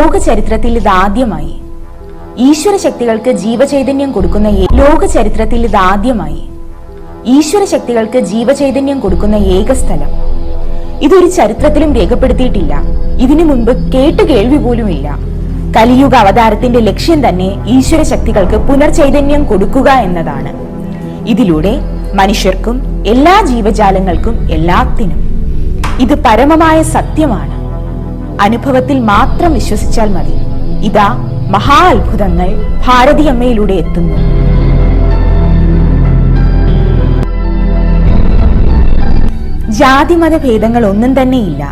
ലോക ചരിത്രത്തിൽ ഇതാദ്യമായി. ഈശ്വര ശക്തികൾക്ക് ജീവചൈതന്യം കൊടുക്കുന്ന ലോക ചരിത്രത്തിൽ ഇതാദ്യമായി. ഈശ്വര ശക്തികൾക്ക് ജീവചൈതന്യം കൊടുക്കുന്ന ഏക സ്ഥലം. ഇതൊരു ചരിത്രത്തിലും രേഖപ്പെടുത്തിയിട്ടില്ല. ഇതിനു മുൻപ് കേട്ട് കേൾവി പോലുമില്ല. കലിയുഗ അവതാരത്തിന്റെ ലക്ഷ്യം തന്നെ ഈശ്വര ശക്തികൾക്ക് പുനർചൈതന്യം കൊടുക്കുക എന്നതാണ്. ഇതിലൂടെ മനുഷ്യർക്കും എല്ലാ ജീവജാലങ്ങൾക്കും എല്ലാത്തിനും ഇത് പരമമായ സത്യമാണ്. അനുഭവത്തിൽ മാത്രം വിശ്വസിച്ചാൽ മതി. ഇതാ മഹാ അത്ഭുതങ്ങൾ ഭാരതിയമ്മയിലൂടെ എത്തുന്നു. ജാതിമത ഭേദങ്ങൾ ഒന്നും തന്നെയില്ല.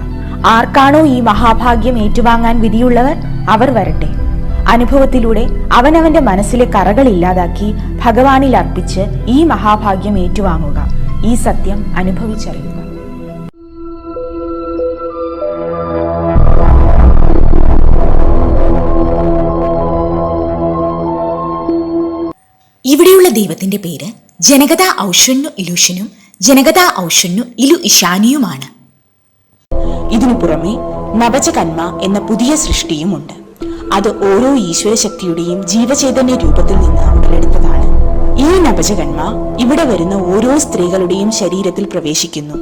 ആർക്കാണോ ഈ മഹാഭാഗ്യം ഏറ്റുവാങ്ങാൻ വിധിയുള്ളവർ അവർ വരട്ടെ. അനുഭവത്തിലൂടെ അവനവന്റെ മനസ്സിലെ കറകൾ ഇല്ലാതാക്കി ഭഗവാനിൽ അർപ്പിച്ച് ഈ മഹാഭാഗ്യം ഏറ്റുവാങ്ങുക. ഈ സത്യം അനുഭവിച്ചറിയുക ഇവിടെയുള്ള ദൈവത്തിന്റെ പേര് ജനകത ഔഷണ്ണു ഇലുഷനും ജനകത ഔഷണ്ണു ഇലു ഇഷാനിയുമാണ് ഇതിനു പുറമെ നവചകന്മ എന്ന പുതിയ സൃഷ്ടിയുമുണ്ട്. അത് ഓരോ ഈശ്വര ശക്തിയുടെയും ജീവചൈതന്യ രൂപത്തിൽ നിന്ന് ഉടലെടുത്തതാണ്. ഈ നവചകന്മ ഇവിടെ വരുന്ന ഓരോ സ്ത്രീകളുടെയും ശരീരത്തിൽ പ്രവേശിക്കുന്നു.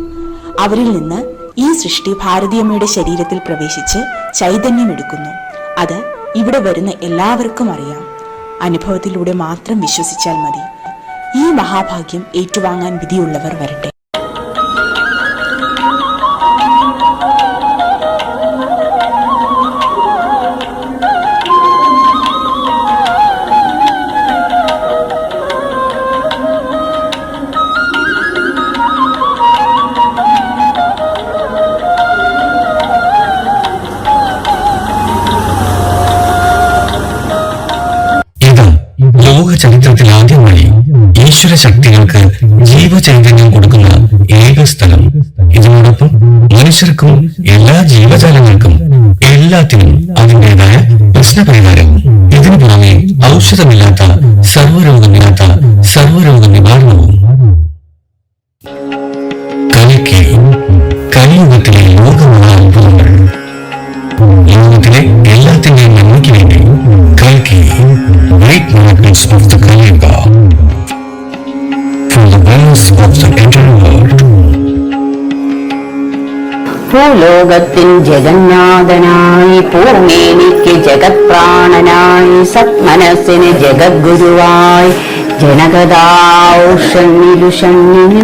അവരിൽ നിന്ന് ഈ സൃഷ്ടി ഭാരതീയമ്മയുടെ ശരീരത്തിൽ പ്രവേശിച്ച് ചൈതന്യമെടുക്കുന്നു. അത് ഇവിടെ വരുന്ന എല്ലാവർക്കും അറിയാം. അനുഭവത്തിലൂടെ മാത്രം വിശ്വസിച്ചാൽ മതി. ഈ മഹാഭാഗ്യം ഏറ്റുവാങ്ങാൻ വിധിയുള്ളവർ വരട്ടെ. ചരിത്രത്തിൽ ആദ്യമായി ഈശ്വര ശക്തികൾക്ക് ജീവചൈതന്യം കൊടുക്കുന്ന ഏക സ്ഥലം. ഇതിനോടൊപ്പം മനുഷ്യർക്കും എല്ലാ ജീവജാലങ്ങൾക്കും എല്ലാത്തിനും അതിന്റെതായ പ്രശ്നപരിഹാരവും ഇതിനു പുറമെ ഔഷധമില്ലാത്ത സർവരോഗമില്ലാത്ത സർവരോഗ നിവാരണവും ഭൂലോകത്തിൻ ജഗന്നാഥനായി പൂർണേനിക്ക് ജഗത്പ്രാണനായി സത്മനസ്സിന് ജഗദ്ഗുരുവായി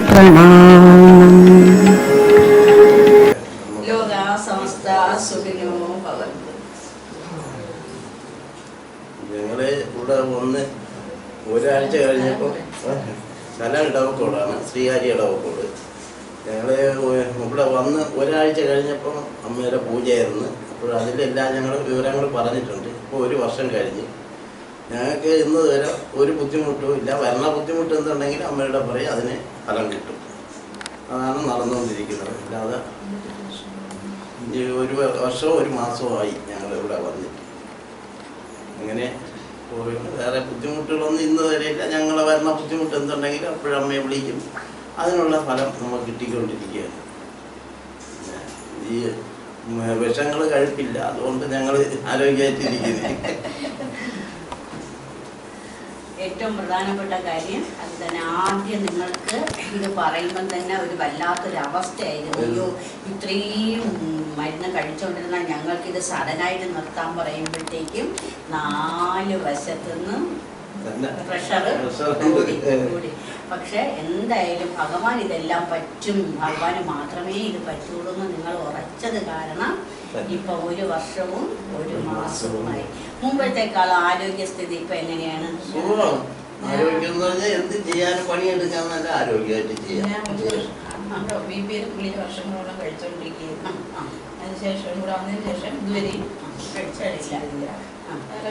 പ്രണാമം. ഞങ്ങൾ ഇവിടെ വന്ന് ഒരാഴ്ച കഴിഞ്ഞപ്പോൾ സ്ഥലം ഇടവക്കോടാണ് ശ്രീഹാരി ഇടവക്കോട്. വന്ന് ഒരാഴ്ച കഴിഞ്ഞപ്പോൾ അമ്മയുടെ പൂജയായിരുന്നു. അപ്പോൾ അതിലെല്ലാം ഞങ്ങൾ വിവരങ്ങൾ പറഞ്ഞിട്ടുണ്ട്. ഇപ്പോൾ ഒരു വർഷം കഴിഞ്ഞ്. ഞങ്ങൾക്ക് ഇന്ന് വരെ ഒരു ബുദ്ധിമുട്ടും ഇല്ല. വരണ ബുദ്ധിമുട്ട് എന്തുണ്ടെങ്കിൽ അമ്മയുടെ പറയും അതിന് ഫലം കിട്ടും. അതാണ് നടന്നുകൊണ്ടിരിക്കുന്നത്. അല്ലാതെ ഒരു വർഷവും ഒരു മാസവുമായി ഞങ്ങൾ ഇവിടെ വന്നിട്ട്. അങ്ങനെ. വേറെ ബുദ്ധിമുട്ടുകളൊന്നും ഇന്ന് വരെയില്ല ഞങ്ങളെ വരുന്ന ബുദ്ധിമുട്ട് എന്തുണ്ടെങ്കിലും അപ്പോഴമ്മയെ വിളിക്കും. അതിനുള്ള ഫലം നമുക്ക് കിട്ടിക്കൊണ്ടിരിക്കുകയാണ്. ഈ വിഷങ്ങൾ കഴിപ്പില്ല. അതുകൊണ്ട് ഞങ്ങൾ ആരോഗ്യമായിട്ടിരിക്കുന്നത് ഏറ്റവും പ്രധാനപ്പെട്ട കാര്യം അത് തന്നെ ആദ്യം നിങ്ങൾക്ക് ഇത് പറയുമ്പം തന്നെ ഒരു വല്ലാത്തൊരു അവസ്ഥയായിരുന്നു അയ്യോ ഇത്രയും മരുന്ന് കഴിച്ചുകൊണ്ടിരുന്ന ഞങ്ങൾക്കിത് സഡനായിട്ട് നിർത്താൻ പറയുമ്പോഴത്തേക്കും നാല് വശത്തുനിന്നും തന്നെ പ്രഷർ കൂടി. കൂടി. പക്ഷെ എന്തായാലും ഭഗവാൻ ഇതെല്ലാം പറ്റും. ഭഗവാന് മാത്രമേ ഇത് പറ്റുള്ളൂ എന്ന് നിങ്ങൾ ഉറച്ചത് കാരണം ഇപ്പൊ ഒരു വർഷവും ഒരു മാസവുമായി മുമ്പത്തേക്കാൾ ആരോഗ്യസ്ഥിതി ഇപ്പൊ എങ്ങനെയാണ്? ആരോഗ്യം എന്ന് പറഞ്ഞാൽ എന്ത് ചെയ്യാനും പണിയെടുക്കാൻ നല്ല ആരോഗ്യമായിട്ട് ചെയ്യാം. ബി പി എൽ ഗുളിക വർഷങ്ങളോളം കഴിച്ചുകൊണ്ടിരിക്കുകയായിരുന്നു അതിനുശേഷം കൂടെ വന്നതിന് ശേഷം ഇതുവരെയും. വേറെ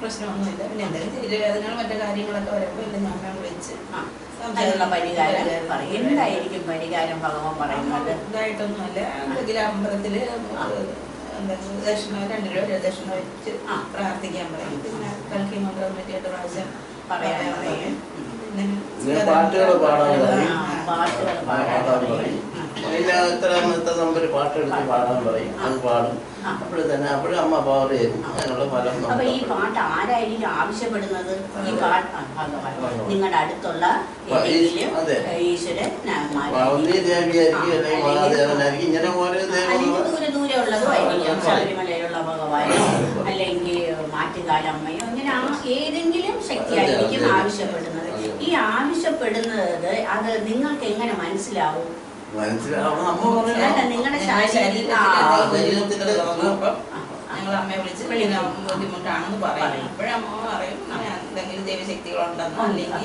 പ്രശ്നമൊന്നുമില്ല. പിന്നെ എന്തെങ്കിലും ശരീരവേദനകൾ മറ്റു കാര്യങ്ങളൊക്കെ വരുമ്പോൾ എല്ലാം ഞാൻ വെച്ച് വിളിച്ച് ആ. അതിനുള്ള പരിഹാരം പറയും. എന്തായിരിക്കും പരിഹാരം ഭഗവാൻ പറയുന്നത്? ഇതായിട്ടൊന്നുമല്ല. എന്തെങ്കിലും അമ്പലത്തിൽ ദക്ഷിണ രണ്ട് രൂപ ദക്ഷിണ വെച്ച് ആ. പ്രാർത്ഥിക്കാൻ പറയും. പിന്നെ കൽക്കി മന്ത്രം പറ്റിയിട്ട് പ്രാവശ്യം പറയാൻ പറയും. പാട്ടുകൾ പാടാൻ പറയും. പാട്ടുകൾ പാടാൻ പറയും. അത് പാടും. ആ. അപ്പോഴും തന്നെ അപ്പോഴും അമ്മ പവർ ചെയ്യും ഫലം അപ്പൊ ഈ പാട്ട് ആരായിരിക്കും ആവശ്യപ്പെടുന്നത്? ഈ പാട്ട്. നിങ്ങളുടെ അടുത്തുള്ള പാർവതി ദേവിയായിരിക്കും അല്ലെങ്കിൽ മഹാദേവനായിരിക്കും ഇങ്ങനെ ഓരോ ദൂരെ ദൂരെ ഉള്ളതും ആയിരിക്കും. ശബരിമലയിലുള്ള ഭഗവാനോ അല്ലെങ്കിൽ മാറ്റുകാലമ്മയോ ഇങ്ങനെ ആ ഏതെങ്കിലും ശക്തിയായിരിക്കും. ആവശ്യപ്പെടുന്നത്. ഈ ആവശ്യപ്പെടുന്നത് അത് നിങ്ങൾക്ക് എങ്ങനെ മനസ്സിലാവും? നിങ്ങളുടെ ശരീരത്തിൽ. ഞങ്ങൾ അമ്മയെ വിളിച്ച് ഇങ്ങനെ ബുദ്ധിമുട്ടാണെന്ന് പറയും. പറയും. എന്തെങ്കിലും ദൈവശക്തികളുണ്ടെന്നോ അല്ലെങ്കിൽ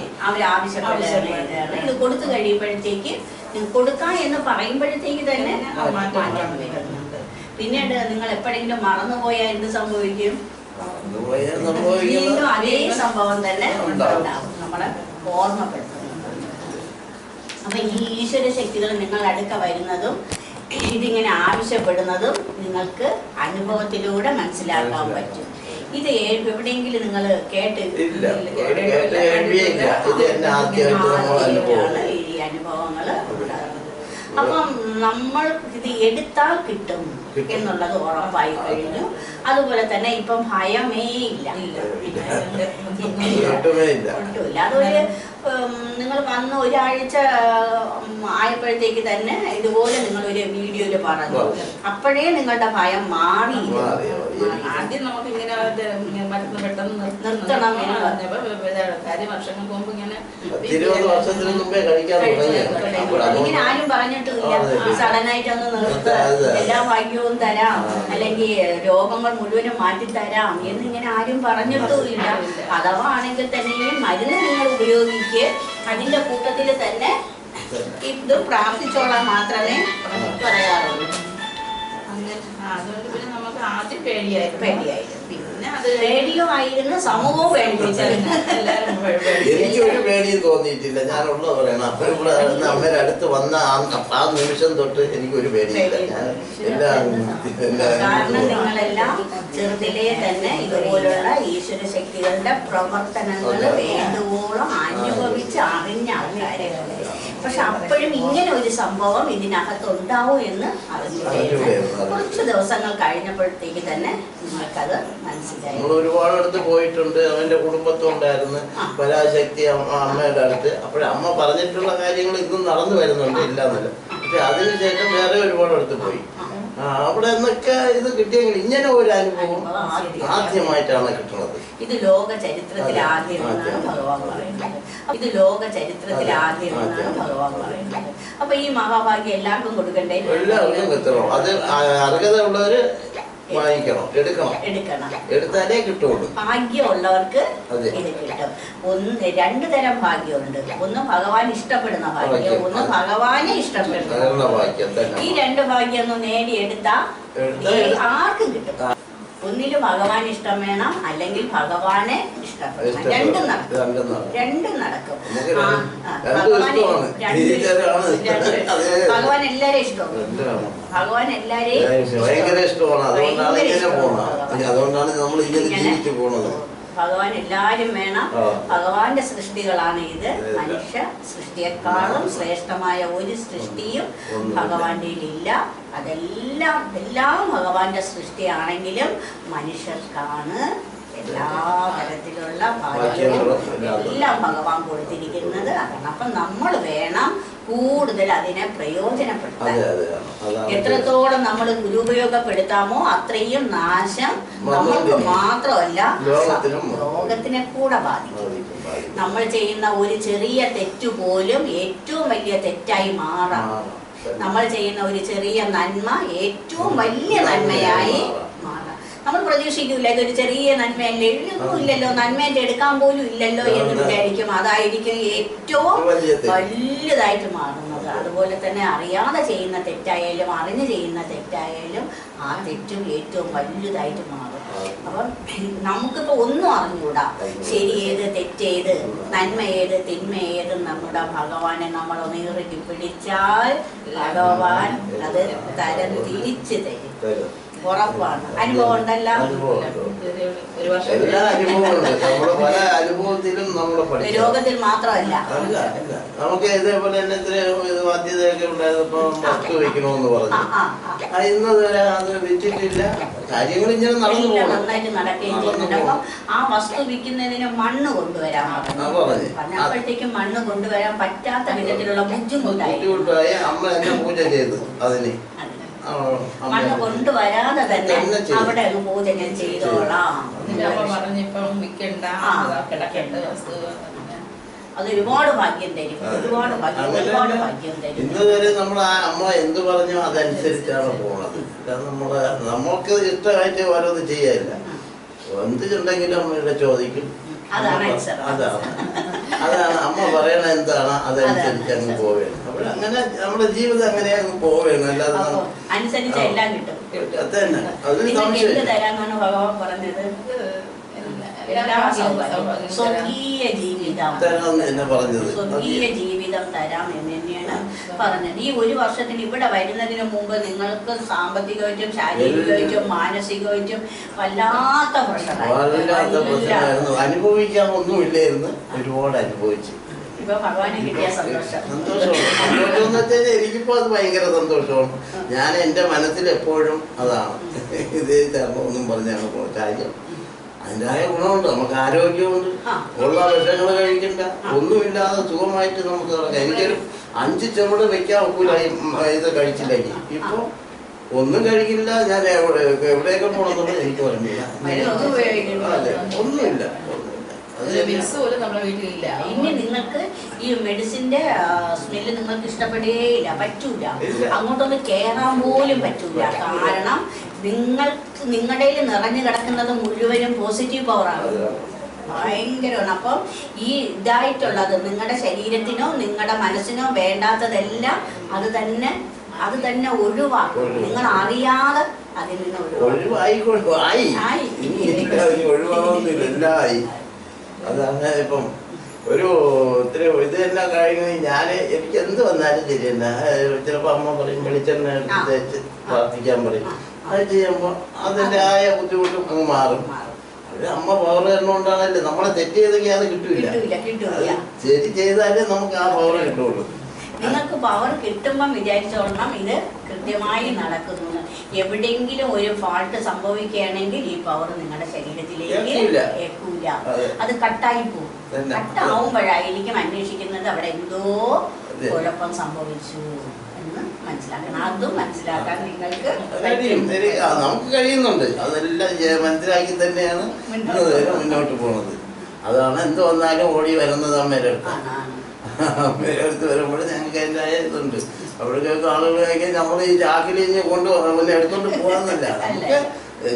ഇത് കൊടുത്തു കഴിയുമ്പോഴത്തേക്ക് കൊടുക്കാം എന്ന് പറയുമ്പോഴത്തേക്ക് തന്നെ മാറ്റം വരുന്നുണ്ട്. പിന്നീട് നിങ്ങൾ എപ്പോഴെങ്കിലും മറന്നുപോയാൽ എന്ത് സംഭവിക്കും? വീണ്ടും അതേ സംഭവം തന്നെ ഉണ്ടാവും. നമ്മളെ ഓർമ്മപ്പെടുത്തുന്നുണ്ട് അപ്പൊ ഈ ഈശ്വര ശക്തികൾ നിങ്ങൾ അടുക്ക വരുന്നതും ഇതിങ്ങനെ ആവശ്യപ്പെടുന്നതും നിങ്ങൾക്ക് അനുഭവത്തിലൂടെ മനസ്സിലാക്കാൻ പറ്റും. ഇത് എവിടെയെങ്കിലും നിങ്ങൾ കേട്ട് ഈ അനുഭവങ്ങൾ ഉണ്ടാകുന്നത്. അപ്പം നമ്മൾ ഇത് എടുത്താൽ കിട്ടും. എന്നുള്ളത് ഉറപ്പായി കഴിഞ്ഞു. അതുപോലെ തന്നെ ഇപ്പം ഭയമേ ഇല്ല. ഇല്ല. ഒട്ടുമില്ല. അതൊരു നിങ്ങൾ വന്ന് ഒരാഴ്ച ആയപ്പോഴത്തേക്ക് തന്നെ ഇതുപോലെ നിങ്ങൾ ഒരു വീഡിയോയിൽ പറഞ്ഞു. അപ്പോഴേ നിങ്ങളുടെ ഭയം മാറി. ആദ്യം നമുക്ക് ഇങ്ങനെ മരുന്ന് പെട്ടെന്ന് നിർത്തണം എന്ന് പറഞ്ഞപ്പോ കാര്യം വർഷങ്ങൾക്ക് മുമ്പ് ഇങ്ങനെ ഇങ്ങനെ ആരും പറഞ്ഞിട്ടില്ല. സഡൻ സഡനായിട്ട് ഒന്ന് നിർത്ത. എല്ലാ ഭാഗ്യവും തരാം. അല്ലെങ്കിൽ രോഗങ്ങൾ മുഴുവനും മാറ്റി തരാം. എന്നിങ്ങനെ ആരും പറഞ്ഞിട്ടുമില്ല അഥവാ ആണെങ്കിൽ തന്നെയും മരുന്ന് നിങ്ങൾ ഉപയോഗിക്കുക. അതിന്റെ കൂട്ടത്തിൽ തന്നെ ഇത് പ്രാർത്ഥിച്ചോളാൻ മാത്രമേ പറയാറുള്ളൂ. അങ്ങനെ അതുകൊണ്ട് പിന്നെ നമുക്ക് ആദ്യം പേടിയായി പേടിയായിരുന്നു. അത് റേഡിയോ ആയിരുന്നു സമൂഹവും. എനിക്കൊരു പേടിയും തോന്നിയിട്ടില്ല. ഞാനുള്ളത് പറയണം. അപ്പൊ ഇവിടെ അമ്മയുടെ അടുത്ത് വന്ന ആ- നിമിഷം തൊട്ട് എനിക്കൊരു പേടിയില്ല. ഞാൻ എല്ലാം കാരണം എല്ലാം നിങ്ങളെല്ലാം ചെറുതിലേ തന്നെ ഇതുപോലുള്ള ഈശ്വര ശക്തികളുടെ പ്രവർത്തനങ്ങൾ. വേണ്ടുവോളം അനുഭവിച്ച് അറിഞ്ഞ ആൾക്കാരാണ് പക്ഷെ അപ്പോഴും ഇങ്ങനെ ഒരു സംഭവം ഇതിനകത്ത് ഉണ്ടാവും എന്ന് അറിഞ്ഞില്ലായിരുന്നു. കുറച്ച് ദിവസങ്ങൾ കഴിഞ്ഞപ്പോഴത്തേക്ക് തന്നെ നിങ്ങൾക്കത് മനസ്സിലായി. ഒരുപാട് അടുത്ത് പോയിട്ടുണ്ട്. അവന്റെ കുടുംബത്തും ഉണ്ടായിരുന്നു. പരാശക്തി അമ്മയുടെ അടുത്ത്. അപ്പോഴേ അമ്മ പറഞ്ഞിട്ടുള്ള കാര്യങ്ങൾ ഇന്നും നടന്നു വരുന്നുണ്ട്. ഇല്ല എന്നല്ല പക്ഷെ അതിനുശേഷം വേറെ ഒരുപാട് അടുത്ത് പോയി അവിടെ നിന്നൊക്കെ ഇത് കിട്ടിയെങ്കിൽ ഇങ്ങനെ ഒരു അനുഭവം അനുഭവം ആദ്യം. ആദ്യമായിട്ടാണ് കിട്ടുന്നത് ഇത് ലോക ചരിത്രത്തിൽ അതെ. ആദ്യം എന്നാണ് ഭഗവാൻ പറയുന്നത് ഇത് ലോക ചരിത്രത്തിൽ അതെ. ആദ്യം എന്നാണ് ഭഗവാൻ പറയുന്നത് അപ്പൊ ഈ മഹാഭാഗ്യം എല്ലാവർക്കും കൊടുക്കണ്ടേ എല്ലാവർക്കും അത് അർഹത ഉള്ളവര് വാങ്ങിക്കണം. എടുക്കണം. എടുക്കണം. എടുത്താലേ കിട്ടുള്ളൂ. ഭാഗ്യമുള്ളവർക്ക് അതെ. ഇത് കിട്ടും. ഒന്ന് രണ്ടു തരം ഭാഗ്യമുണ്ട്. ഒന്ന് ഭഗവാൻ ഇഷ്ടപ്പെടുന്ന ഭാഗ്യം. ഒന്ന് ഭഗവാനെ ഇഷ്ടപ്പെടുന്ന ഭാഗ്യം ഈ രണ്ട് ഭാഗ്യം ഒന്ന് നേടിയെടുത്താ എടുത്താ ഈ എടു- ആർക്കും കിട്ടും. ഒന്നിൽ ഭഗവാൻ ഇഷ്ടം വേണം അല്ലെങ്കിൽ ഭഗവാനെ ഇഷ്ടപ്പെടണം. രണ്ടും നടക്കും. രണ്ടും നടക്കും. ഭഗവാൻ എല്ലാരെയും ഇഷ്ടമാണ്. ഭഗവാൻ എല്ലാരെയും ഭയങ്കര ഇഷ്ടമാണ്. അതുകൊണ്ടാണ് ഇങ്ങനെ നമ്മൾ ഇങ്ങനെ ജീവിച്ചു പോകുന്നത്. ഭഗവാൻ എല്ലാരും വേണം. ഭഗവാന്റെ സൃഷ്ടികളാണ് ഇത്. മനുഷ്യ സൃഷ്ടിയെക്കാളും ശ്രേഷ്ഠമായ ഒരു സൃഷ്ടിയും. ഭഗവാന്റെ ഇല്ല. അതെല്ലാം എല്ലാം ഭഗവാന്റെ സൃഷ്ടിയാണെങ്കിലും മനുഷ്യർക്കാണ് എല്ലാ തരത്തിലുള്ള ഭാഗ്യവും ഭാഗ്യങ്ങളും എല്ലാം എല്ലാം ഭഗവാൻ കൊടുത്തിരിക്കുന്നത്. അതാണ്. അപ്പം നമ്മൾ വേണം കൂടുതൽ അതിനെ പ്രയോജനപ്പെടുത്താൻ. അതെ അതെ അതാണ്. എത്രത്തോളം നമ്മൾ ദുരുപയോഗപ്പെടുത്താമോ അത്രയും നാശം നമ്മൾക്ക് മാത്രമല്ല ലോകത്തിനും കൂടെ ബാധിക്കും. നമ്മൾ ചെയ്യുന്ന ഒരു ചെറിയ തെറ്റ് പോലും ഏറ്റവും വലിയ തെറ്റായി മാറാം. നമ്മൾ ചെയ്യുന്ന ഒരു ചെറിയ നന്മ ഏറ്റവും വലിയ നന്മയായി നമ്മൾ പ്രതീക്ഷിക്കില്ല ഇതൊരു ചെറിയ നന്മയല്ലേ? ഇതൊന്നും ഇല്ലല്ലോ നന്മേന്റെ എടുക്കാൻ പോലും ഇല്ലല്ലോ എന്ന്. വിചാരിക്കും. അതായിരിക്കും ഏറ്റവും വലിയതായിട്ട് വലുതായിട്ട് മാറുന്നത്. അതുപോലെ തന്നെ അറിയാതെ ചെയ്യുന്ന തെറ്റായാലും അറിഞ്ഞ് ചെയ്യുന്ന തെറ്റായാലും ആ തെറ്റും ഏറ്റവും വലുതായിട്ട് മാറും. അപ്പം നമുക്കിപ്പോ ഒന്നും അറിഞ്ഞുകൂടാ ശരി ഏത് തെറ്റേത് നന്മ ഏത് തിന്മ ഏത് നമ്മുടെ ഭഗവാനെ നമ്മൾ ഒന്നിറക്കി പിടിച്ചാൽ ഭഗവാൻ അത് തരം തിരിച്ചു തരും. ഉറപ്പാണ്. അനുഭവം ഉണ്ടല്ലോ? ഒരു- വർഷം എല്ലാ അനുഭവമുണ്ട്. നമ്മൾ പല അനുഭവത്തിലും നമ്മൾ പഠിക്കും രോഗത്തിൽ മാത്രമല്ല. അല്ല അല്ല. നമുക്ക് ഇതേപോലെ തന്നെ ഇത്രയും ഇത് ബാധ്യതയൊക്കെ ഉണ്ടായപ്പോ വസ്തു വെക്കണമെന്ന് ആ, പറഞ്ഞു. ആ, ആ. ആ, ഇന്ന് വരെ അത് വെച്ചിട്ടില്ല. കാര്യങ്ങൾ ഇങ്ങനെ നടന്നു എല്ലാം പോകണം. നന്നായിട്ട് നടക്കുകയും നടന്നു ചെയ്യുന്നുണ്ട് അപ്പം ആ വസ്തു വിൽക്കുന്നതിന് മണ്ണ് കൊണ്ടുവരാൻ ആ, പറഞ്ഞു. പറഞ്ഞു. പറഞ്ഞപ്പോഴത്തേക്കും മണ്ണ് കൊണ്ടുവരാൻ പറ്റാത്ത വിധത്തിലുള്ള ബുദ്ധിമുട്ടായി. ബുദ്ധിമുട്ടായി. അമ്മ എന്നെ പൂജ ചെയ്തു അതിന്. മണ്ണ് കൊണ്ടുവരാതെ തന്നെ തന്നെ അവിടെ അങ്ങ് ചെയ്തോളാം. അതാ കിടക്കണ്ട വസ്തു അത് ഒരുപാട് ഭാഗ്യം തരും. ഒരുപാട് ഭാഗ്യം അങ്ങനെ ഒരുപാട് തന്നെ ഭാഗ്യം തരും. ഇന്ന് വരെ നമ്മൾ ആ അമ്മ എന്ത് പറഞ്ഞോ അതനുസരിച്ചാണ് പോണത്. കാരണം നമ്മൾക്ക് ഇഷ്ടമായിട്ട് ഓരോന്ന് ചെയ്യാറില്ല. എന്തുണ്ടെങ്കിലും അമ്മയുടെ ചോദിക്കും. അതാണ്. അതാണ്. അതാണ് അമ്മ പറയണ എന്താണ്? അതനുസരിച്ച് അങ്ങ് പോവുകയാണ് അപ്പോൾ അങ്ങനെ നമ്മുടെ ജീവിതം അങ്ങനെ അങ്ങ് പോവുകയാണ്. അല്ലാതെ അനുസരിച്ച് എല്ലാം കിട്ടും. അത് തന്നെ. അതിന് നിങ്ങൾക്ക് എന്ത് സംശയമില്ല തരാന്നാണ് ഭഗവാൻ പറഞ്ഞത്? എല്ലാ എല്ലാ സൗഭാഗ്യവും സൗഭാഗ്യം. തരാം. സ്വകീയ ജീവിതം. ജീവിതം തരാം എന്ന് തന്നെയാണ് പറഞ്ഞത്. ഈ ഒരു വർഷത്തിന് ഇവിടെ വരുന്നതിന് മുമ്പ് നിങ്ങൾക്ക് സാമ്പത്തികമായിട്ടും ശാരീരികമായിട്ടും മാനസികമായിട്ടും വല്ലാത്ത പ്രശ്നമായിരുന്നു അനുഭവിക്കാൻ ഒന്നുമില്ലായിരുന്നു ഒരുപാട് അനുഭവിച്ചു. ഇപ്പൊ ഭഗവാന് കിട്ടിയ സന്തോഷം. സന്തോഷം എനിക്കിപ്പോ അത് ഭയങ്കര സന്തോഷമാണ്. ഞാൻ എന്റെ മനസ്സിൽ എപ്പോഴും അതാണ്. ഇത് ഒന്നും പറഞ്ഞാണ് കാര്യം അതിന്റെതായ ഗുണമുണ്ട്. നമുക്ക് ആരോഗ്യമുണ്ട്. ഉള്ള വിഷങ്ങൾ കഴിക്കണ്ട. ഒന്നുമില്ലാതെ സുഖമായിട്ട് നമുക്ക് നടക്കാം. എനിക്കൊരു അഞ്ച് ചുവട് വെക്കാൻ ഒക്കൂലായി ഇത് കഴിച്ചില്ലെങ്കിൽ ഇപ്പൊ ഒന്നും കഴിക്കില്ല. ഞാൻ എവിടെ എവിടെയൊക്കെ പോകണമെന്നുള്ളത് എനിക്ക് പറഞ്ഞില്ല ഒന്നുമില്ല. മിക്സ് പോലും നമ്മുടെ വീട്ടിലില്ല. ഇനി നിങ്ങൾക്ക് ഈ മെഡിസിന്റെ സ്മെല്ല് നിങ്ങൾക്ക് ഇഷ്ടപ്പെടുകയില്ല പറ്റൂല. അങ്ങോട്ടൊന്ന് കേറാൻ പോലും പറ്റൂല. കാരണം നിങ്ങൾക്ക് നിങ്ങളുടെ നിറഞ്ഞു കിടക്കുന്നത് മുഴുവനും പോസിറ്റീവ് പവറാണ്. ഭയങ്കരമാണ് അപ്പം ഈ ഇതായിട്ടുള്ളത് നിങ്ങളുടെ ശരീരത്തിനോ നിങ്ങളുടെ മനസ്സിനോ വേണ്ടാത്തതെല്ലാം അത് തന്നെ അത് തന്നെ ഒഴിവാക്കും. നിങ്ങൾ അറിയാതെ അതിൽ നിന്ന് ഒഴിവാക്കും. ഒഴിവായിക്കൊണ്ട് ആയി. ഒഴിവാകുന്നില്ല എല്ലാം അങ്ങനെ ഇപ്പം ഒരു ഒത്തിരി ഇത് തന്നെ കഴിഞ്ഞ് ഞാൻ എനിക്ക് എന്ത് വന്നാലും ശരി തന്നെ ചിലപ്പോൾ അമ്മ പറയും വെളിച്ചെണ്ണ എടുത്ത്. തേച്ച് പ്രാർത്ഥിക്കാൻ പറയും. അത് ചെയ്യുമ്പോൾ അതിന്റെ ആയ ബുദ്ധിമുട്ടും അങ്ങ് മാറും. അത് അമ്മ പവർ തരണോണ്ടാണല്ലേ നമ്മളെ തെറ്റ് ചെയ്തെങ്കിൽ അത് കിട്ടൂല. ശരി ചെയ്താലേ നമുക്ക് ആ പവർ കിട്ടുള്ളൂ. നിങ്ങൾക്ക് പവർ കിട്ടുമ്പം വിചാരിച്ചോളണം ഇത് കൃത്യമായി നടക്കുന്നു. എവിടെയെങ്കിലും ഒരു ഫാൾട്ട് സംഭവിക്കുകയാണെങ്കിൽ ഈ പവർ നിങ്ങളുടെ ശരീരത്തിലേക്ക്. ഏൽക്കൂല അത്. കട്ടായി പോകും. കട്ടാവുമ്പോഴായിരിക്കും അന്വേഷിക്കുന്നത് അവിടെ എന്തോ. കുഴപ്പം സംഭവിച്ചു എന്ന് മനസ്സിലാക്കണം. അതും മനസ്സിലാക്കാൻ നിങ്ങൾക്ക്. നമുക്ക് കഴിയുന്നുണ്ട്. അതെല്ലാം മനസ്സിലാക്കി തന്നെയാണ് മുന്നോട്ട് പോകുന്നത് അതാണ് എന്ത് വന്നാലും ഓടി വരുന്നത് അമ്മയുടെ അടുത്ത്. അടുത്ത് വരുമ്പോൾ ഞങ്ങൾക്ക് അതിന്റെ ഇതുണ്ട്. അവിടേക്കൊക്കെ ആളുകളെയൊക്കെ നമ്മൾ ഈ ചാക്കിലിഞ്ഞ് കൊണ്ട് പിന്നെ എടുത്തോണ്ട് പോകാന്നല്ല നമുക്ക്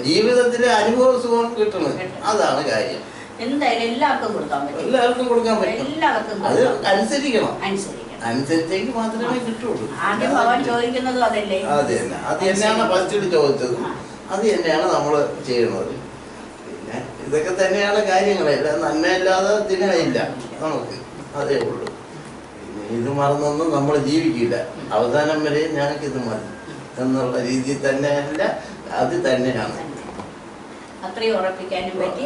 ജീവിതത്തിലെ അനുഭവ സുഖം കിട്ടണം. അതാണ് കാര്യം. എന്തായാലും എല്ലാവർക്കും കൊടുക്കാൻ പറ്റും. എല്ലാവർക്കും കൊടുക്കാൻ പറ്റും. എല്ലാവർക്കും അത്. അനുസരിക്കണം. അനുസരിച്ചെങ്കിൽ മാത്രമേ കിട്ടുള്ളൂ. ആദ്യം ഭഗവാൻ ചോദിക്കുന്നതും അതല്ലേ? അത് തന്നെ. അത് തന്നെയാണ് ഫസ്റ്റ് ചോദിച്ചത്. അത് തന്നെയാണ് നമ്മൾ ചെയ്യുന്നത്. പിന്നെ ഇതൊക്കെ തന്നെയാണ് കാര്യങ്ങൾ എല്ലാം നന്മയില്ലാതെ തിന്മയില്ല. നമുക്ക്. അതേ ഉള്ളൂ. ഇത് മറന്നൊന്നും നമ്മൾ ജീവിക്കില്ല. അവസാനം വരെ ഞങ്ങൾക്ക് ഇത് മതി. എന്നുള്ള രീതിയിൽ തന്നെയല്ല അത് തന്നെയാണ്. അത്രയും ഉറപ്പിക്കാനും പറ്റി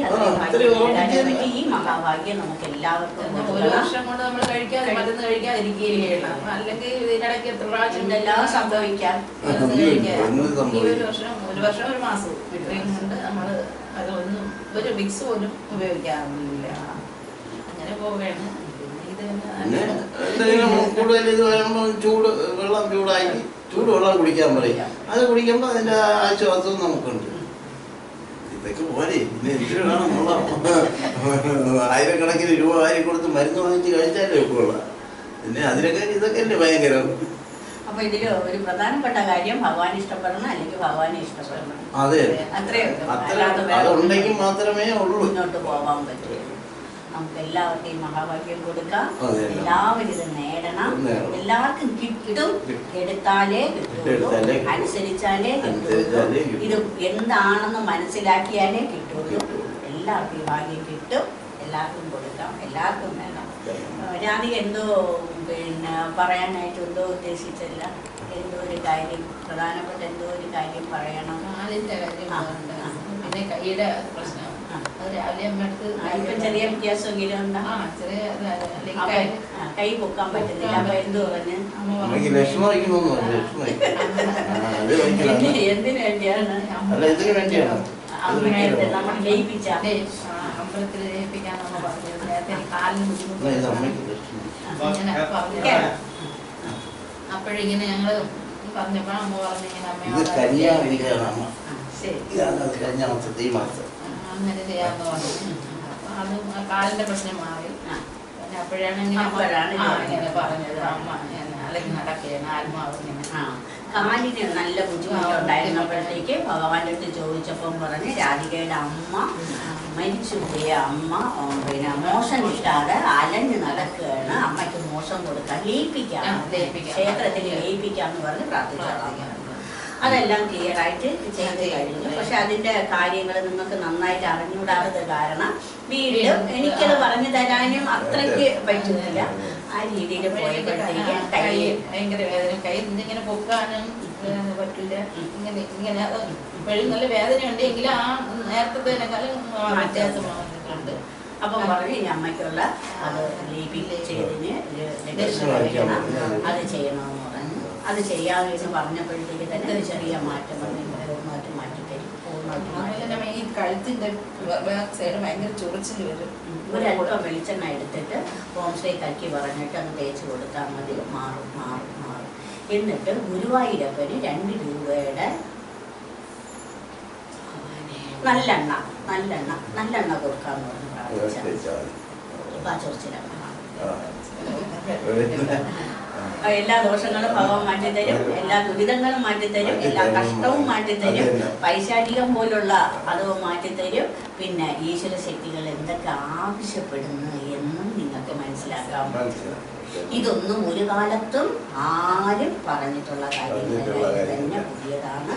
ഈ മഹാഭാഗ്യം നമുക്ക് എല്ലാവർക്കും ഒരു വർഷം കൊണ്ട് നമ്മൾ കഴിക്കാതെ മരുന്ന് കഴിക്കാതിരിക്കുകയും ചെയ്യണം അല്ലെങ്കിൽ ഇതിനിടയ്ക്ക് എത്ര പ്രാവശ്യം സംഭവിക്കാം? ഈ ഒരു വർഷം ഒരു വർഷം ഒരു മാസം ഇത്രയും കൊണ്ട് നമ്മൾ അതൊന്നും ഒരു വിക്സ് പോലും ഉപയോഗിക്കാറില്ല അങ്ങനെ പോവുകയാണ്. പിന്നെ എന്തെങ്കിലും കൂടുതൽ ഇത് വരുമ്പോൾ ചൂട് വെള്ളം ചൂടായി. ചൂട് വെള്ളം കുടിക്കാൻ പറയും. അത് കുടിക്കുമ്പോൾ അതിന്റെ ആശ്വാസവും നമുക്കുണ്ട്. ഇതൊക്കെ പോരെ. പിന്നെ എന്തിനു വേണം നമ്മൾ ആയിരക്കണക്കിന് രൂപ വാരി കൊടുത്ത് മരുന്ന് വാങ്ങിച്ച് കഴിച്ചാലേ ഒക്കെയുള്ള പിന്നെ അതിനൊക്കെ ഇതൊക്കെ അല്ലേ ഭയങ്കര. അപ്പൊ ഇതിൽ ഒരു പ്രധാനപ്പെട്ട കാര്യം ഭഗവാൻ ഇഷ്ടപ്പെടണം അല്ലെങ്കിൽ ഭഗവാനെ ഇഷ്ടപ്പെടണം. അതെ. അത്ര അതുണ്ടെങ്കിൽ മാത്രമേ ഉള്ളൂ. മുന്നോട്ട് പോകാൻ പറ്റും. നമുക്ക് എല്ലാവർക്കും മഹാഭാഗ്യം കൊടുക്കാം. എല്ലാവരും ഇത് നേടണം. എല്ലാവർക്കും കിട്ടും. എടുത്താലേ കിട്ടുള്ളൂ കിട്ടൂ. അനുസരിച്ചാലേ കിട്ടുള്ളൂ. ഇത് എന്താണെന്ന് മനസ്സിലാക്കിയാലേ കിട്ടുള്ളൂ. എല്ലാവർക്കും ഈ ഭാഗ്യം കിട്ടും എല്ലാവർക്കും കൊടുക്കാം എല്ലാവർക്കും വേണം രാധിക എന്തോ പിന്നെ പറയാനായിട്ട് എന്തോ ഉദ്ദേശിച്ചല്ല എന്തോ ഒരു കാര്യം പ്രധാനപ്പെട്ട എന്തോ ഒരു കാര്യം പറയണം കാര്യം. പിന്നെ കൈയുടെ പ്രശ്നം രാവിലെ ഇപ്പം ചെറിയ വ്യത്യാസമെങ്കിലും കൈ പൊക്കാൻ പറ്റുന്നില്ല. അപ്പൊ എന്ത് പറഞ്ഞു? എന്തിന് എന്തിനു വേണ്ടിയാണ്? നമ്മൾ ലയിപ്പിച്ച. അമ്പലത്തിൽ ജയിപ്പിക്കാൻ അമ്മ പറഞ്ഞത് നേരത്തെ കാലിന് ബുദ്ധിമുട്ട്. അപ്പോഴിങ്ങനെ ഞങ്ങൾ പറഞ്ഞപ്പോ അമ്മ പറഞ്ഞു ഇങ്ങനെ അമ്മയോട് ശരി. ഇതാണ് ഈ മാസം. അങ്ങനെ ചെയ്യാന്ന് പറഞ്ഞു അത് കാലിന്റെ പ്രശ്നം മാറി. പിന്നെ അപ്പോഴാണ് ഇങ്ങനെ പറഞ്ഞത് അമ്മ അല്ലെങ്കിൽ നടക്കുകയാണ് ആത്മാവ് ഇങ്ങനെ ആ കാലിന് നല്ല ബുദ്ധിമുട്ടുണ്ടായിരുന്നപ്പോഴത്തേക്ക് ഭഗവാന്റെ അടുത്ത് ചോദിച്ചപ്പം പറഞ്ഞ് രാധികയുടെ അമ്മ മരിച്ചു പോയ അമ്മ പിന്നെ മോശം കിട്ടാതെ അലഞ്ഞു നടക്കുകയാണ് അമ്മയ്ക്ക് മോശം കൊടുക്കാൻ ലയിപ്പിക്കാം ക്ഷേത്രത്തിൽ ലയിപ്പിക്കാം. ക്ഷേത്രത്തിൽ ലയിപ്പിക്കാന്ന് പറഞ്ഞ് പ്രാർത്ഥിച്ചോളാം അതെല്ലാം ക്ലിയർ ആയിട്ട് ചെയ്ത് കഴിഞ്ഞു. പക്ഷെ അതിന്റെ കാര്യങ്ങൾ നിങ്ങൾക്ക് നന്നായിട്ട് അറിഞ്ഞുകൂടാത്തത് കാരണം വീണ്ടും എനിക്കത് പറഞ്ഞു തരാനും അത്രയ്ക്ക് പറ്റുന്നില്ല. ആ രീതിയിൽ പോയപ്പോഴത്തേക്ക് കൈ ഭയങ്കര വേദന. കൈ ഇങ്ങനെ പൊക്കാനും പറ്റില്ല. ഇങ്ങനെ ഇങ്ങനെ ഇപ്പോഴും നല്ല വേദന ഉണ്ട് എങ്കിലും ആ നേരത്തേക്കാളും വ്യത്യാസം വന്നിട്ടുണ്ട് അപ്പം പറഞ്ഞു ഇനി അമ്മയ്ക്കുള്ള അത് ലീപിൽ പറഞ്ഞു. അത് ചെയ്യണമെന്ന്. പറഞ്ഞു ചെയ്യാതെ എന്ന് പറഞ്ഞപ്പോഴത്തേക്ക് തന്നെ ഒരു ചെറിയ മാറ്റം വന്നു. പൂർണമായിട്ട് മാറ്റിത്തരും പൂർണമായിട്ട് തന്നെ മാറ്റി ഈ കഴുത്തിന്റെ സൈഡ് ഭയങ്കര ചൊറിച്ചിൽ വരും. ഒരല്പം വെളിച്ചെണ്ണ എടുത്തിട്ട് ഹോം സ്റ്റേ കലക്കി പറഞ്ഞിട്ട് അത് തേച്ച് കൊടുത്താൽ മതി. മാറും മാറും മാറും. എന്നിട്ട് ഗുരുവായൂരപ്പന് രണ്ട് രൂപയുടെ നല്ലെണ്ണ നല്ലെണ്ണ നല്ലെണ്ണ കൊടുക്കാന്ന് പറഞ്ഞു പ്രാർത്ഥിച്ചു അപ്പൊ ആ ചൊറിച്ചിലാണ് ആ. എല്ലാ ദോഷങ്ങളും ഭഗവാൻ മാറ്റിത്തരും എല്ലാ ദുരിതങ്ങളും മാറ്റിത്തരും എല്ലാ കഷ്ടവും മാറ്റിത്തരും പൈശാചികം പോലുള്ള അത് മാറ്റിത്തരും. പിന്നെ ഈശ്വര ശക്തികൾ എന്തൊക്കെ ആവശ്യപ്പെടുന്നു എന്നും നിങ്ങൾക്ക് മനസ്സിലാക്കാം. ഇതൊന്നും ഒരു കാലത്തും ആരും പറഞ്ഞിട്ടുള്ള ഇത് തന്നെ പുതിയതാണ്.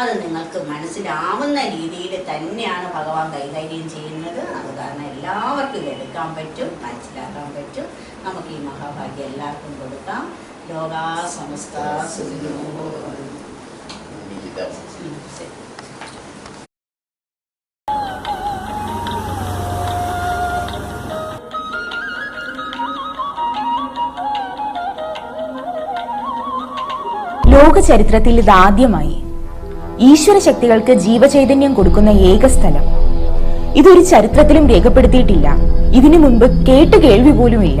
അത് നിങ്ങൾക്ക് മനസ്സിലാവുന്ന രീതിയിൽ തന്നെയാണ് ഭഗവാൻ കൈകാര്യം ചെയ്യുന്നത്. അത് കാരണം എല്ലാവർക്കും എടുക്കാൻ പറ്റും മനസ്സിലാക്കാൻ പറ്റും. നമുക്ക് ഈ മഹാഭാഗ്യം എല്ലാവർക്കും കൊടുക്കാം. ലോകാ സമസ്ത സുഖിനോ ഭവന്തു. എനിക്കിതാ. ഉം, ശരി. ലോക ചരിത്രത്തിൽ ഇതാദ്യമായി ഈശ്വര ശക്തികൾക്ക് ജീവചൈതന്യം കൊടുക്കുന്ന ഏക സ്ഥലം ഇതൊരു ചരിത്രത്തിലും രേഖപ്പെടുത്തിയിട്ടില്ല ഇതിനു മുൻപ് കേട്ട് കേൾവി പോലുമില്ല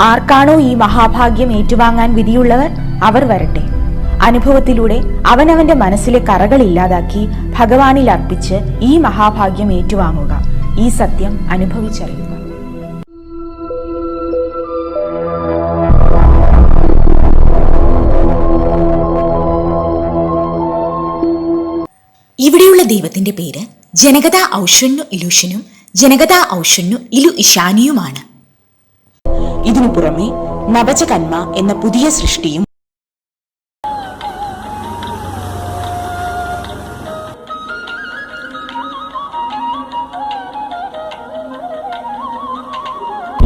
ആർക്കാണോ ഈ മഹാഭാഗ്യം ഏറ്റുവാങ്ങാൻ വിധിയുള്ളവർ അവർ വരട്ടെ. അനുഭവത്തിലൂടെ അവനവന്റെ മനസ്സിലെ കറകൾ ഇല്ലാതാക്കി ഭഗവാനിൽ അർപ്പിച്ച് ഈ മഹാഭാഗ്യം ഏറ്റുവാങ്ങുക. ഈ സത്യം അനുഭവിച്ചറിയുക. ഇവിടെയുള്ള ദൈവത്തിന്റെ പേര് ജനകത ഔഷന്നു ഇലുഷനും ജനകത ഔഷന്നു ഇലു ഇഷാനിയുമാണ് ഇതിനു പുറമെ നവചകന്മ എന്ന പുതിയ സൃഷ്ടിയും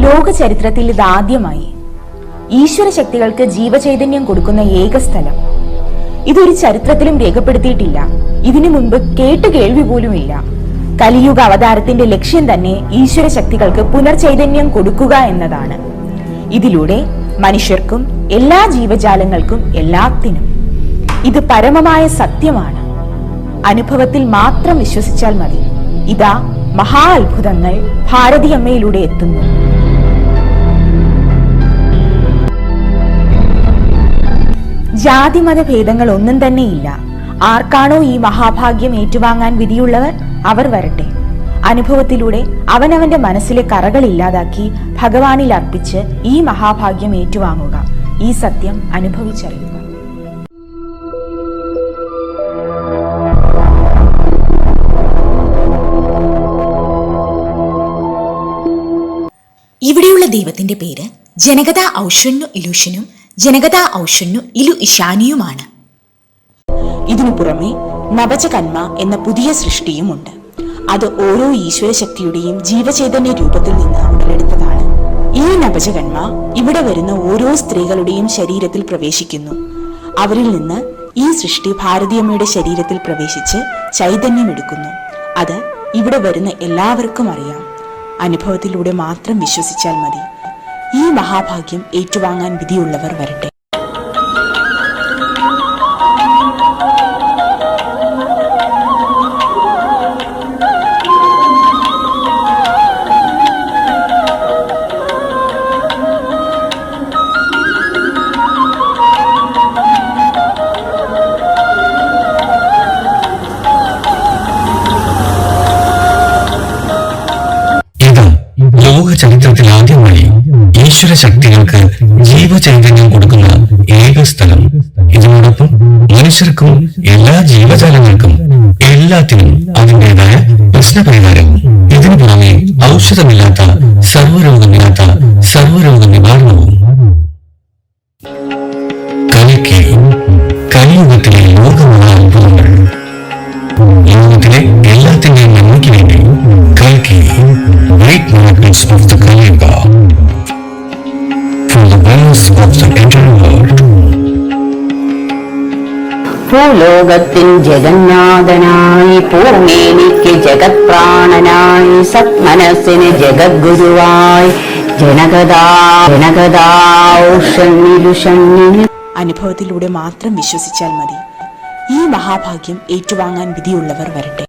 ലോക ചരിത്രത്തിൽ ഇതാദ്യമായി ഈശ്വര ശക്തികൾക്ക് ജീവചൈതന്യം കൊടുക്കുന്ന ഏക സ്ഥലം. ഇതൊരു ചരിത്രത്തിലും രേഖപ്പെടുത്തിയിട്ടില്ല. ഇതിനു മുൻപ് കേട്ടു കേൾവി പോലുമില്ല കലിയുഗ അവതാരത്തിന്റെ ലക്ഷ്യം തന്നെ ഈശ്വര ശക്തികൾക്ക് പുനർചൈതന്യം കൊടുക്കുക എന്നതാണ്. ഇതിലൂടെ മനുഷ്യർക്കും എല്ലാ ജീവജാലങ്ങൾക്കും എല്ലാത്തിനും ഇത് പരമമായ സത്യമാണ്. അനുഭവത്തിൽ മാത്രം വിശ്വസിച്ചാൽ മതി. ഇതാ മഹാ അത്ഭുതങ്ങൾ ഭാരതിയമ്മയിലൂടെ എത്തുന്നു. ജാതിമത ഭേദങ്ങൾ ഒന്നും തന്നെയില്ല. ആർക്കാണോ ഈ മഹാഭാഗ്യം ഏറ്റുവാങ്ങാൻ വിധിയുള്ളവർ? അവർ വരട്ടെ. അനുഭവത്തിലൂടെ അവനവന്റെ മനസ്സിലെ കറകൾ ഇല്ലാതാക്കി ഭഗവാനിൽ അർപ്പിച്ച് ഈ മഹാഭാഗ്യം ഏറ്റുവാങ്ങുക. ഈ സത്യം അനുഭവിച്ചറിയുക. ഇവിടെയുള്ള ദൈവത്തിന്റെ പേര് ജനകത ഔഷന്യു ഇലുഷനും ജനകത ഔഷന്യു ഇലു ഇഷാനിയുമാണ് ഇതിനു പുറമെ നവചകന്മ എന്ന പുതിയ സൃഷ്ടിയുമുണ്ട് അത് ഓരോ ഈശ്വര ശക്തിയുടെയും ജീവചൈതന്യ രൂപത്തിൽ നിന്ന് ഉടലെടുത്തതാണ് ഈ നപചകന്മ ഇവിടെ വരുന്ന ഓരോ സ്ത്രീകളുടെയും ശരീരത്തിൽ പ്രവേശിക്കുന്നു. അവരിൽ നിന്ന് ഈ സൃഷ്ടി ഭാരതീയമ്മയുടെ ശരീരത്തിൽ പ്രവേശിച്ച് ചൈതന്യമെടുക്കുന്നു അത് ഇവിടെ വരുന്ന എല്ലാവർക്കും അറിയാം. അനുഭവത്തിലൂടെ മാത്രം വിശ്വസിച്ചാൽ മതി. ഈ മഹാഭാഗ്യം ഏറ്റുവാങ്ങാൻ വിധിയുള്ളവർ വരട്ടെ. ഈശ്വര ശക്തികൾക്ക് ജീവചൈതന്യം കൊടുക്കുന്ന ഏക സ്ഥലം. ഇതിനോടൊപ്പം മനുഷ്യർക്കും എല്ലാ ജീവജാലങ്ങൾക്കും എല്ലാത്തിനും അതിന്റെതായ പ്രശ്നപരിഹാരവും. ഇതിനു പുറമെ ഔഷധമില്ലാത്ത സർവരോഗമില്ലാത്ത സർവരോഗ നിവാരണവും കലയ്ക്ക് കലിയുഗത്തിലെ ലോകമുള്ള അത്ഭുതങ്ങൾ ലോകത്തിലെ എല്ലാത്തിന്റെയും നന്മയ്ക്ക് വേണ്ടി കലയ്ക്ക് ഗ്രേറ്റ് of the Kaliuga ഭൂലോകത്തിൻ ജഗന്നാഥനായി പൂമേനിക്ക് ജഗത്പ്രാണനായി സത്മനസ്സിന് ജഗദ്ഗുരുവായി. ജനകഥാ ജനകഥാ അനുഭവത്തിലൂടെ മാത്രം വിശ്വസിച്ചാൽ മതി. ഈ മഹാഭാഗ്യം ഏറ്റുവാങ്ങാൻ വിധിയുള്ളവർ വരട്ടെ.